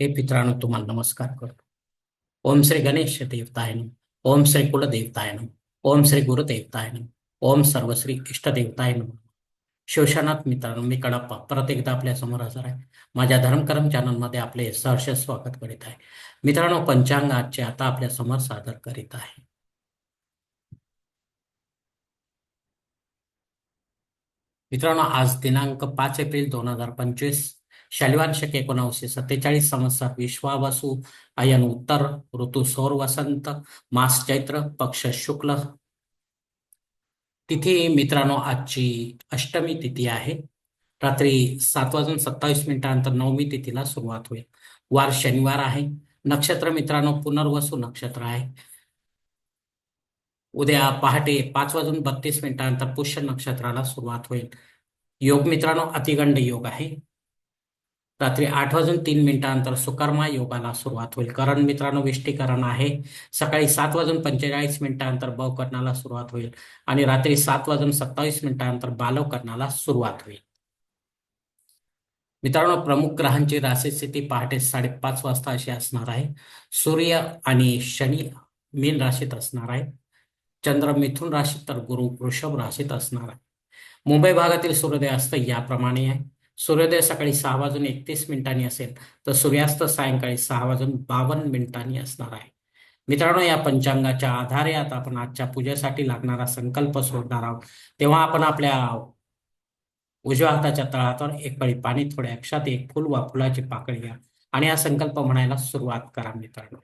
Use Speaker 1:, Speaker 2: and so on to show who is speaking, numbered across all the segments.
Speaker 1: हे मित्रांनो तुम्हाला नमस्कार करतो. ओम श्री गणेश देवतायन ओम श्री कुलदेवतायन ओम श्री गुरुदेवतायन ओम सर्वश्री इष्टदेवतायन शिवशनाथ मित्रांनो मी कडाप्पा परत एकदा आपल्यासमोर हजर आहे. माझ्या धर्मकर्म चॅनलमध्ये आपले सहर्ष स्वागत करीत आहे. मित्रांनो पंचांग आजचे आता आपल्यासमोर सादर करीत आहे. मित्रांनो आज दिनांक पाच एप्रिल दोन हजार पंचवीस शनिवार शक एकोणावीसशे सत्तेचाळीस संवत्सर विश्वावसु अयन उत्तर ऋतू सौर वसंत मास चैत्र पक्ष शुक्ल. तिथी मित्रांनो आजची अष्टमी तिथी आहे. रात्री सात वाजून सत्तावीस मिनिटानंतर नवमी तिथीला सुरुवात होईल. वार शनिवार आहे. नक्षत्र मित्रांनो पुनर्वसू नक्षत्र आहे. उद्या पहाटे पाच वाजून बत्तीस मिनिटानंतर पुष्य नक्षत्राला सुरुवात होईल. योग मित्रांनो अतिगंड योग आहे. रात्री आठ वाजून तीन मिनिटानंतर सुकर्मा योगाला सुरुवात होईल. करण मित्रांनो विष्टीकरण आहे. सकाळी सात वाजून पंचेचाळीस मिनिटानंतर बवकरणाला सुरुवात होईल आणि रात्री सात वाजून सत्तावीस मिनिटानंतर बालवकरणाला सुरुवात होईल. मित्रांनो प्रमुख ग्रहांची राशी स्थिती पहाटे साडेपाच वाजता अशी असणार आहे. सूर्य आणि शनी मीन राशीत असणार आहे. चंद्र मिथुन राशीत तर गुरु वृषभ राशीत असणार आहे. मुंबई भागातील सूर्योदय असतं याप्रमाणे आहे. सूर्योदय सकाळी सहा वाजून एकतीस मिनिटांनी असेल तर सूर्यास्त सायंकाळी सहा वाजून बावन्न मिनिटांनी असणार आहे. मित्रांनो या पंचांगाच्या आधारे आता आपण आजच्या पूजेसाठी लागणारा संकल्प सोडणार आहोत. तेव्हा आपण आपल्या उजव्या हाताच्या तळहातावर एक कळी पाणी थोड्या अक्षात एक फुल वा फुलाची पाकळी घ्या आणि हा संकल्प म्हणायला सुरुवात करा मित्रांनो.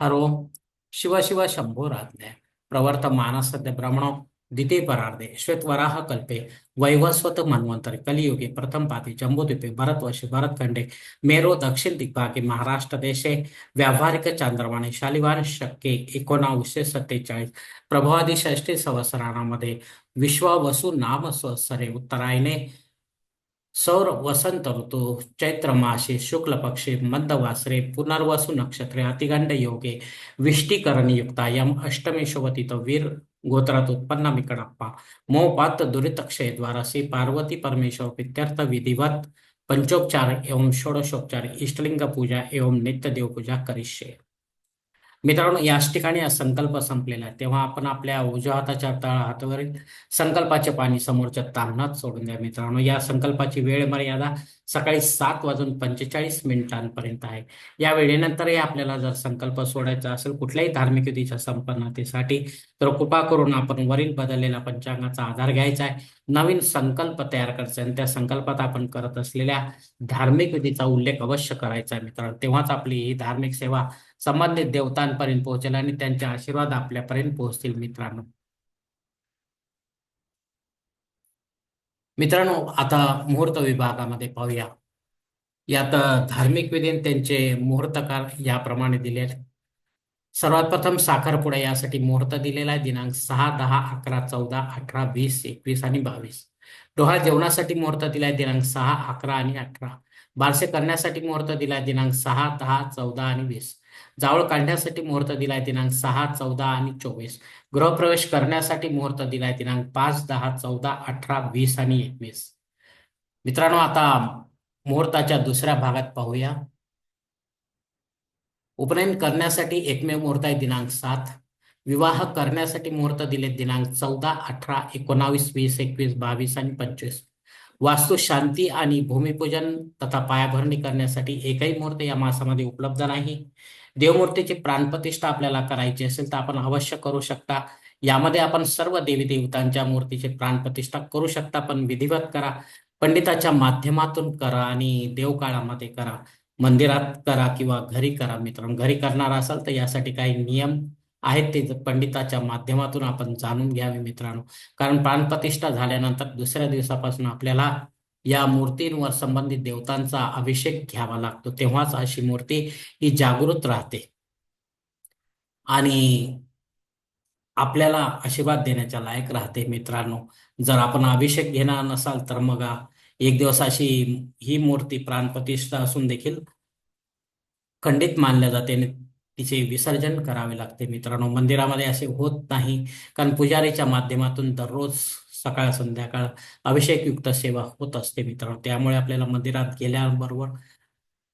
Speaker 1: हरो शिव शिव शंभो राधल्या प्रवर्त मानसद्य ब्रह्मणो. द्वितीय परार्धे श्वेतवराह कल्पे वैवस्वत मन्वंतरे कलियुगे प्रथम पाती जम्बूद्वीपे भरतवर्षे भरतखंडे मेरो दक्षिण दिग्भागे महाराष्ट्र देशे व्यावहारिक चांद्रवाणी शालिवार शक्के एकोणावीसशे सत्तेचाळीस प्रभावादी षष्टी संवत्सरामध्ये विश्वावसु नाम संवत्सरे उत्तरायणे सौर वसंत ऋतू चैत्र मासे शुक्ल पक्षे पुनर्वसु नक्षत्रे अतिगंड योगे विष्टीकरण युक्तायम अष्टमी शोभतीत वीर गोत्रात उत्पन्न मिकडप्पा. मोपात दुरितक्षय द्वारा पार्वती परमेश्वर पित्यर्थ विधिवत. पंचोपचार एवं षोडशोपचार इष्टलिंग पूजा एवं नित्य देव पूजा करिष्ये. मित्रांनो याच ठिकाणी संकल्प संपलेला आहे. तेव्हा आपण आपल्या उजव्या हाताच्या तळा हातावरील संकल्पाचे पाणी समोरच्या तांबणात सोडून द्या मित्रांनो. या संकल्पाची वेळ मर्यादा सकाळी सात वाजून पंचेचाळीस मिनिटांपर्यंत आहे. या वेळेनंतरही आपल्याला जर संकल्प सोडायचा असेल कुठल्याही धार्मिक विधीच्या संपन्नतेसाठी तर कृपा करून आपण वरील बदललेला पंचांगाचा आधार घ्यायचा आहे. नवीन संकल्प तयार करायचा आणि त्या संकल्पात आपण करत असलेल्या धार्मिक विधीचा उल्लेख अवश्य करायचा आहे मित्रांनो. तेव्हाच आपली ही धार्मिक सेवा संबंधित देवतांपर्यंत पोहोचेल आणि त्यांचे आशीर्वाद आपल्यापर्यंत पोहोचतील मित्रांनो. मित्रांनो आता मुहूर्त विभागामध्ये पाहूया. यात धार्मिक विधी त्यांचे मुहूर्तकार याप्रमाणे दिले सर्वात प्रथम साखरपुडा यासाठी मुहूर्त दिलेला आहे. दिनांक सहा दहा अकरा चौदा अठरा वीस एकवीस आणि बावीस. डोहा जेवणासाठी मुहूर्त दिलाय. दिनांक सहा अकरा आणि अठरा. बारसे करण्यासाठी मुहूर्त दिलाय दिनांक सहा दहा चौदा आणि वीस. जावळ काढण्यासाठी मुहूर्त दिलाय दिनांक सहा चौदा आणि चोवीस. गृहप्रवेश करण्यासाठी मुहूर्त दिलाय दिनांक पाच दहा चौदा अठरा वीस आणि एकवीस. मित्रांनो आता मुहूर्ताच्या दुसऱ्या भागात पाहूया. उपनयन करण्यासाठी एकमेव मुहूर्त आहे दिनांक सात. विवाह करण्यासाठी मुहूर्त दिले दिनांक चौदा अठरा एकोणावीस वीस एकवीस बावीस आणि पंचवीस. वास्तू शांती आणि भूमिपूजन तथा पायाभरणी करण्यासाठी एकही मुहूर्त या मासामध्ये उपलब्ध नाही. देवमूर्तीची प्राणप्रतिष्ठा आपल्याला करायची असेल तर आपण अवश्य करू शकता. यामध्ये आपण सर्व देवी देवतांच्या मूर्तीची प्राणप्रतिष्ठा करू शकता पण विधिवत करा पंडिताच्या माध्यमातून करा आणि देवकाळामध्ये करा. मंदिरात करा किंवा घरी करा मित्रांनो. घरी करणार असाल तर यासाठी काही नियम आहेत ते पंडिताच्या माध्यमातून आपण जाणून घ्यावे मित्रांनो. कारण प्राणप्रतिष्ठा झाल्यानंतर दुसऱ्या दिवसापासून आपल्याला या मूर्तींवर संबंधित देवतांचा अभिषेक घ्यावा लागतो. तेव्हाच अशी मूर्ती ही जागृत राहते. आणि आपल्याला आशीर्वाद देण्याच्या लायक राहते मित्रांनो. जर आपण अभिषेक घेणार नसाल तर मग एक दिवस अशी ही मूर्ती प्राणप्रतिष्ठा असून देखील खंडित मानल्या जाते आणि तिचे विसर्जन करावे लागते. मित्रांनो मंदिरामध्ये असे होत नाही. कारण पुजारीच्या माध्यमातून दररोज सकाळ संध्याकाळ अभिषेकयुक्त सेवा होत असते मित्रांनो. त्यामुळे आपल्याला मंदिरात गेल्याबरोबर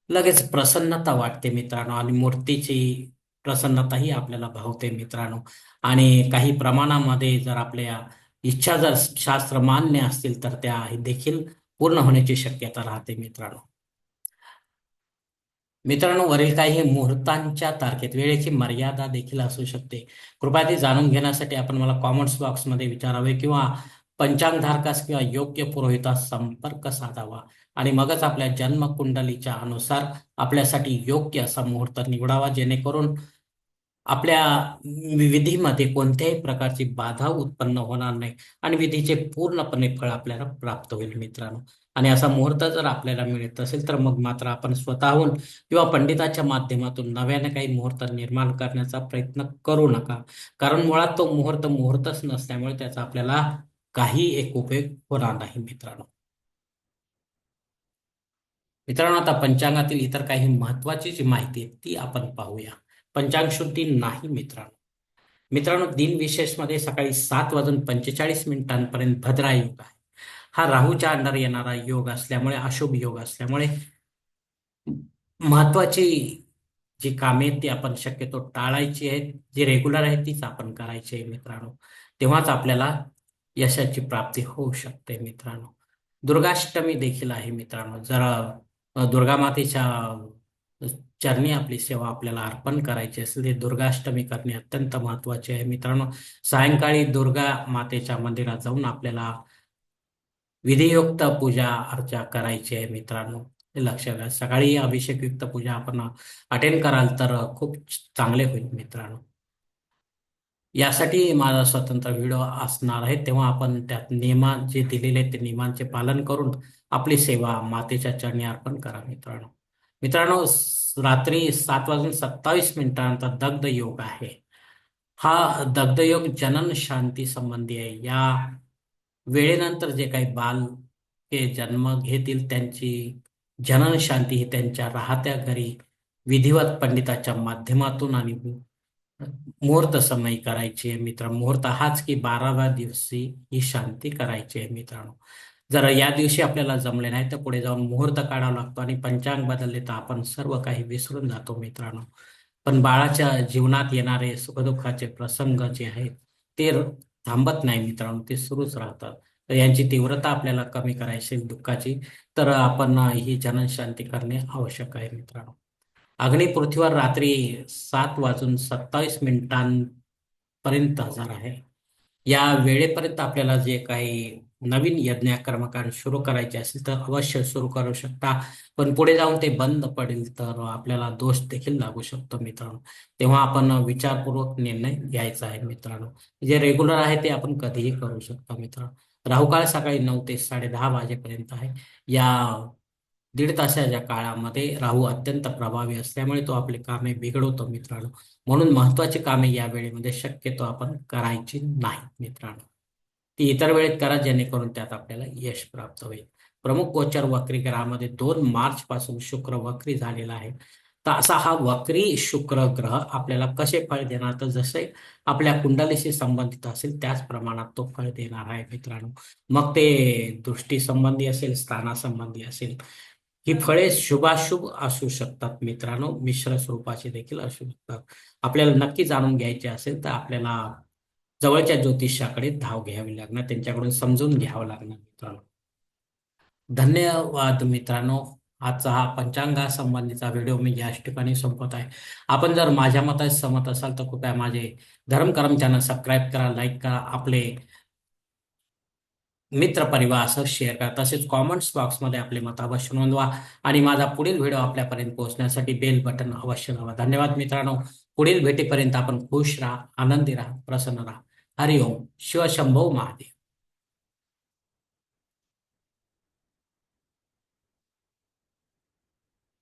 Speaker 1: लगेच प्रसन्नता वाटते मित्रांनो. आणि मूर्तीची प्रसन्नताही आपल्याला भावते मित्रांनो. आणि काही प्रमाणामध्ये जर आपल्या इच्छा जर शास्त्र मान्य असतील तर त्या देखील पूर्ण होण्याची शक्यता राहते मित्रांनो. मित्रांनो वरील काही मुहूर्तांच्या तारखेत वेळेची मर्यादा देखील असू शकते. कृपया ती जाणून घेण्यासाठी आपण मला कॉमेंट्स बॉक्समध्ये विचारावे किंवा पंचांगधारकास किंवा योग्य पुरोहितास संपर्क साधावा. आणि मगच आपल्या जन्मकुंडलीच्या अनुसार आपल्यासाठी योग्य असा मुहूर्त निवडावा जेणेकरून आपल्या विधीमध्ये कोणत्याही प्रकारची बाधा उत्पन्न होणार नाही आणि विधीचे पूर्णपणे फळ आपल्याला प्राप्त होईल मित्रांनो. आणि असा मुहूर्त जर आपल्याला मिळत असेल तर मग मात्र आपण स्वतःहून किंवा पंडिताच्या माध्यमातून नव्याने काही मुहूर्त निर्माण करण्याचा प्रयत्न करू नका. कारण मुळात तो मुहूर्त मुहूर्तच नसल्यामुळे त्याचा आपल्याला काही एक उपयोग होणार नाही मित्रांनो. मित्रांनो आता पंचांगातील इतर काही महत्वाची जी माहिती आहे ती आपण पाहूया. पंचांग शुद्धी नाही मित्रांनो. मित्रांनो दिन विशेषमध्ये सकाळी सात वाजून पंचेचाळीस मिनिटांपर्यंत भद्रा योग आहे. हा राहूच्या अंडर येणारा योग असल्यामुळे अशुभ योग असल्यामुळे महत्वाची जी कामे ती आपण शक्यतो टाळायची आहेत. जी रेग्युलर आहे तीच आपण करायची आहे मित्रांनो. तेव्हाच आपल्याला यशाची प्राप्ती होऊ शकते मित्रांनो. दुर्गाष्टमी देखील आहे मित्रांनो. जर दुर्गा मातेच्या चरणी आपली सेवा आपल्याला अर्पण करायची असेल ते दुर्गाष्टमी करणे अत्यंत महत्त्वाचे आहे. मित्रांनो सायंकाळी दुर्गा मातेच्या मंदिरात जाऊन आपल्याला विधियुक्त पूजा अर्चा करायची आहे मित्रांनो. हे लक्षात घ्या सकाळी अभिषेकयुक्त पूजा आपण अटेंड कराल तर खूप चांगले होईल मित्रांनो. यासाठी माझा स्वतंत्र व्हिडिओ असणार आहे. तेव्हा आपण त्यात नियमा जे दिलेले ते नियमांचे पालन करून आपली सेवा मातेच्या चरणी अर्पण करा मित्रांनो. मित्रांनो रात्री सात वाजून सत्तावीस मिनिटांनंतर दग्ध योग आहे. हा दग्ध योग जनन शांती संबंधी आहे. या वेळेनंतर जे काही बाल हे जन्म घेतील त्यांची जनन शांती ही त्यांच्या राहत्या घरी विधिवत पंडिताच्या माध्यमातून आणि मुहूर्त समय करायची आहे मित्र मुहूर्त हाच की बाराव्या दिवशी ही शांती करायची आहे मित्रांनो. जर या दिवशी आपल्याला जमले नाही तर पुढे जाऊन मुहूर्त काढावा लागतो आणि पंचांग बदलले तर आपण सर्व काही विसरून जातो मित्रांनो. पण बाळाच्या जीवनात येणारे सुखदुःखाचे प्रसंग जे आहेत ते थांबत नाही मित्रांनो ते सुरूच राहतात. तर यांची तीव्रता आपल्याला कमी करायची दुःखाची तर आपण ही जनशांती करणे आवश्यक आहे मित्रांनो. अग्नी पृथ्वीवर रात्री सात वाजून सत्तावीस मिनिटांपर्यंत हजार आहे. या वेळेपर्यंत आपल्याला जे काही नवीन यज्ञ कर्मकांड सुरू करायचे असेल तर अवश्य सुरू करू शकता. पण पुढे जाऊन ते बंद पडेल तर आपल्याला दोष देखील लागू शकतो मित्रांनो. तेव्हा आपण विचारपूर्वक निर्णय घ्यायचा आहे मित्रांनो. जे रेग्युलर आहे ते आपण कधीही करू शकतो मित्रांनो. राहुकाळ सकाळी नऊ ते साडे दहा वाजेपर्यंत आहे. या दीड तासाच्या काळामध्ये राहू अत्यंत प्रभावी असल्यामुळे तो आपले कामे बिघडवतो मित्रांनो. म्हणून महत्वाची कामे या वेळेमध्ये शक्यतो आपण करायची नाही मित्रांनो. ती इतर वेळेत करा जेणेकरून त्यात आपल्याला यश प्राप्त होईल. प्रमुख गोचर वक्री ग्रहामध्ये दोन मार्च पासून शुक्र वक्री झालेला आहे. तर असा हा वक्री शुक्र ग्रह आपल्याला कसे फळ देणार? तर जसे आपल्या कुंडलीशी संबंधित असेल त्याच प्रमाणात तो फळ देणार आहे मित्रांनो. मग ते दृष्टी संबंधी असेल स्थानासंबंधी असेल ही फळे शुभाशुभ असू शकतात मित्रांनो. मिश्र स्वरूपाचे देखील असू शकतात. आपल्याला नक्की जाणून घ्यायचे असेल तर आपल्याला जवळच्या ज्योतिषाकडे धाव घ्यावी लागणार त्यांच्याकडून समजून घ्यावं लागणार मित्रांनो. धन्यवाद मित्रांनो. आजचा हा पंचांगा संबंधीचा व्हिडिओ मी याच ठिकाणी संपत आहे. आपण जर माझ्या मतात सहमत असाल तर कृपया माझे धर्मकर्म चॅनल सबस्क्राईब करा लाईक करा आपले मित्र परिवार असं शेअर करा. तसेच कॉमेंट्स बॉक्समध्ये आपले मत अवश्य नोंदवा आणि माझा पुढील व्हिडिओ आपल्यापर्यंत पोहोचण्यासाठी बेल बटन अवश्य नवा धन्यवाद मित्रांनो. पुढील भेटीपर्यंत आपण खुश राहा आनंदी राहा प्रसन्न राहा. हरिओम शिवशंभो महादेव